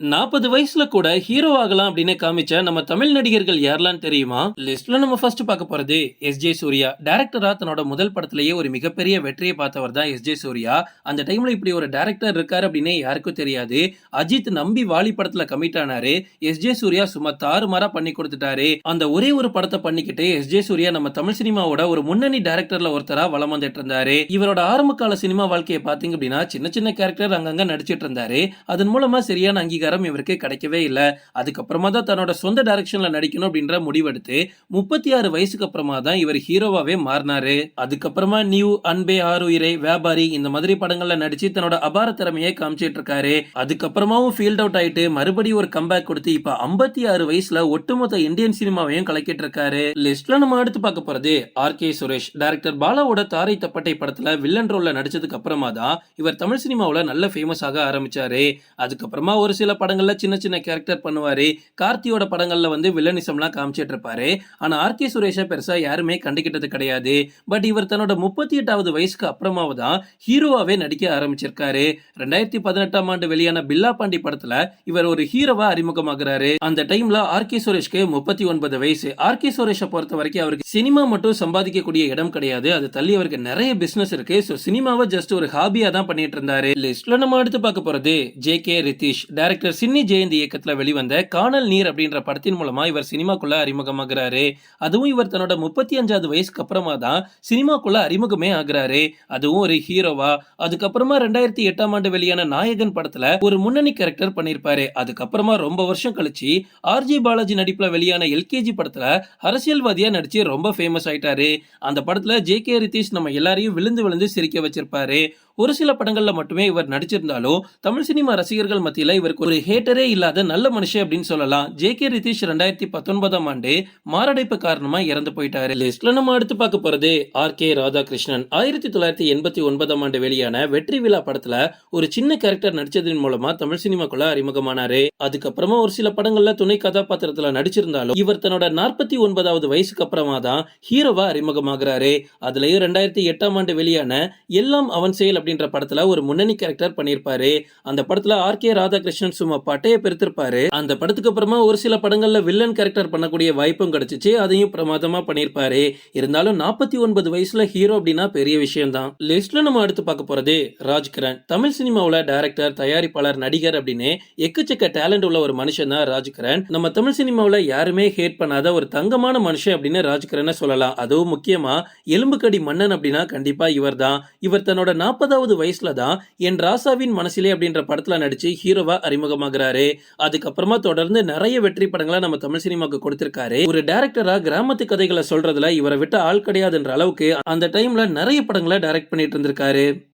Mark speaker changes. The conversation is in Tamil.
Speaker 1: நாற்பது வயசுல கூட ஹீரோ ஆகலாம் அப்படின்னு காமிச்ச நம்ம தமிழ் நடிகர்கள் யாரெல்லாம் தெரியுமா? லிஸ்ட்ல நம்ம ஃபர்ஸ்ட் பார்க்க போறது எஸ் ஜே சூர்யா. டேரக்டரா தன்னோட முதல் படத்திலேயே ஒரு மிகப்பெரிய வெற்றியை பார்த்தவர் தான் எஸ் ஜே சூர்யா. அந்த டைம்ல இப்படி ஒரு டேரக்டர் இருக்காரு அப்படின்னு யாருக்கும் தெரியாது. அஜித் நம்பி வாலி படத்துல கமிட் ஆனாரு. எஸ் ஜே சூர்யா சும்மா தாறுமாறா பண்ணி கொடுத்துட்டாரு. அந்த ஒரே ஒரு படத்தை பண்ணிக்கிட்டு எஸ் ஜே சூர்யா நம்ம தமிழ் சினிமாவோட ஒரு முன்னணி டேரக்டர்ல ஒருத்தரா வலம் வந்துட்டு இருந்தாரு. இவரோட ஆரம்ப கால சினிமா வாழ்க்கையை பாத்தீங்க அப்படின்னா சின்ன சின்ன கேரக்டர் அங்கங்க நடிச்சிட்டு இருந்தாரு. அதன் மூலமா சரியான அங்கீகாரம் இவருக்கு கிடைக்கவே இல்ல. அதுக்கப்புறமா தான் தன்னோட சொந்த டைரக்ஷன்ல நடிக்கணும் அப்படின்ற முடிவெடுத்து முப்பத்தி ஆறு வயசுக்கு அப்புறமா தான் இவர் ஹீரோவாவே மாறினாரு. அதுக்கப்புறமா நியூ அன்பே ஆறுயிரை வியாபாரி இந்த மாதிரி படங்கள்ல நடிச்சு தன்னோட அபார திறமையை காமிச்சிட்டு இருக்காரு. அதுக்கப்புறமாவும் ஃபீல்ட் அவுட் ஆயிட்டு மறுபடியும் ஒரு கம்பேக் கொடுத்து இப்ப ஐம்பத்தி ஆறு வயசுல ஒட்டுமொத்த இந்தியன் சினிமாவையும் கலக்கிட்டு இருக்காரு. லிஸ்ட்ல நம்ம அடுத்து பார்க்க போறது ஆர் கே சுரேஷ். டைரக்டர் பாலாவோட தாரை தப்பட்டை படத்துல வில்லன் ரோல்ல நடிச்சதுக்கு அப்புறமா தான் இவர் தமிழ் சினிமாவுல நல்ல ஃபேமஸ் ஆக ஆரம்பிச்சாரு. அதுக்கப்புறமா ஒரு சில படங்கள்ல சின்ன சின்ன கேரக்டர் பண்ணுவாரு. கார்த்தியோட படங்கள்ல வந்து வில்லனிசம்லாம் காமிச்சிட்டு இருப்பாரு ஆனா ஆர்கே சுரேஷை பெருசா யாருமே கண்டுகிட்டது கிடையாது. பட் இவர் தன்னோட முப்பத்தி எட்டாவது வயசுக்கு அப்புறமாவு தான் ஹீரோவாவே நடிக்க ஆரம்பிச்சிருக்காரு. ரெண்டாயிரத்தி பதினெட்டாம் ஆண்டு வெளியான பில்லா பாண்டி படத்துல இவர் ஒரு ஹீரோவா அறிமுகமாகிறாரு. அந்த டைம்ல ஆர் கே சுரேஷ்க்கு முப்பத்தி ஒன்பது வயசு. ஆர் கே சுரேஷை பொறுத்த வரைக்கும் அவருக்கு சினிமா மட்டும் சம்பாதிக்கக்கூடிய இடம் கிடையாது. அது தள்ளி அவருக்கு நிறைய பிசினஸ் இருக்கு. சோ சினிமாவை ஜஸ்ட் ஒரு ஹாபியா தான் பண்ணிட்டு இருந்தாரு லிஸ்ட்ல நம்ம அடுத்து பார்க்க போறது J K Rithesh director Chinni Jayanthi இயக்கத்தில் வெளிவந்த காணல் நீர் அப்படின்ற படத்தின் மூலமா இவர் சினிமாக்குள்ள அறிமுகமாகிறாரு. அதுவும் இவர் தன்னோட முப்பத்தி அஞ்சாவது வயசுக்கு அப்புறமா தான் சினிமாக்குள்ள அறிமுகமே ஆகிறாரு. அதுவும் ஒரு ஹீரோவா. அதுக்கப்புறமா ரெண்டாயிரத்தி எட்டாம் ஆண்டு வெளியான நாயகன் படத்துல ஒரு முன்னணி கேரக்டர் பண்ணியிருப்பாரு. அதுக்கப்புறமா ரொம்ப வருஷம் கழிச்சு ஆர்ஜி பாலாஜி நடிப்புல வெளியான எல்கேஜி படத்துல அரசியல்வாதியா நடிச்சு ரொம்ப ஃபேமஸ் ஆயிட்டாரு. அந்த படத்துல ஜே கே ரிதீஷ் நம்ம எல்லாரையும் விழுந்து விழுந்து சிரிக்க வச்சிருப்பாரு. ஒரு சில படங்கள்ல மட்டுமே இவர் நடிச்சிருந்தாலும் தமிழ் சினிமா ரசிகர்கள் மத்தியில இவருக்கு ஒரு ஹேட்டரே இல்லாத நல்ல மனுஷன் அப்படின்னு சொல்லலாம். ஜே கே ரிதீஷ் ரெண்டாயிரத்தி பத்தொன்பதாம் ஆண்டு மாரடைப்பு காரணமா இறந்து போயிட்டாரு. லிஸ்ட்ல நம்ம அடுத்து பார்க்க போறது ஆர் கே ராதாகிருஷ்ணன். ஆயிரத்தி தொள்ளாயிரத்தி எண்பத்தி ஒன்பதாம் ஆண்டு வெளியான வெற்றி விழா படத்துல ஒரு சின்ன கேரக்டர் நடிச்சதன் மூலமா தமிழ் சினிமாக்குள்ள அறிமுகமானாரு. அதுக்கப்புறமா ஒரு சில படங்கள்ல துணை கதாபாத்திரத்துல நடிச்சிருந்தாலும் இவர் தன்னோட நாற்பத்தி ஒன்பதாவது வயசுக்கு அப்புறமா தான் ஹீரோவா அறிமுகமாகிறாரு. அதுலயும் ரெண்டாயிரத்தி எட்டாம் ஆண்டு வெளியான எல்லாம் அவன் செயல் அப்படின்ற படத்துல ஒரு முன்னணி கேரக்டர் பண்ணியிருப்பாரு. அந்த படத்துல ஆர் கே ராதாகிருஷ்ணன் சும்மா பட்டையை பெருத்திருப்பாரு. அந்த படத்துக்கு அப்புறமா ஒரு சில படங்கள்ல வில்லன் கேரக்டர் பண்ணக்கூடிய வாய்ப்பும் கிடைச்சிச்சு. அதையும் பிரமாதமா பண்ணியிருப்பாரு இருந்தாலும் நாற்பத்தி ஒன்பது வயசுல ஹீரோ அப்படின்னா பெரிய விஷயம் தான் லிஸ்ட்ல நம்ம அடுத்து பார்க்க போறது ராஜ்கிரண். தமிழ் சினிமாவில் டைரக்டர் தயாரிப்பாளர் நடிகர் அப்படின்னு எக்கச்சக்க டேலண்ட் உள்ள ஒரு மனுஷன் தான் ராஜ்கிரண். நம்ம தமிழ் சினிமாவுல யாருமே ஹேட் பண்ணாத ஒரு தங்கமான மனுஷன் அப்படின்னு ராஜ்கிரனை சொல்லலாம். அதுவும் முக்கியமா எலும்புக்கடி மன்னன் அப்படின்னா கண்டிப்பா இவர் தான் இவர் தன்னோட நாற்பதாவது வயசுல தான் என் ராசாவின் மனசிலே அப்படின்ற படத்துல நடிச்சு ஹீரோவா அறிமுகமாகிறாரு அதுக்கப்புறமா தொடர்ந்து நிறைய வெற்றி படங்களை நம்ம தமிழ் சினிமாவுக்கு கொடுத்திருக்காரு. ஒரு டைரக்டரா கிராமத்து கதைகளை சொல்றதுல இவரை விட்ட ஆள் கிடையாதுன்ற அளவுக்கு அந்த டைம்ல நிறைய படங்களை டைரக்ட் பண்ணிட்டு இருந்திருக்காரு.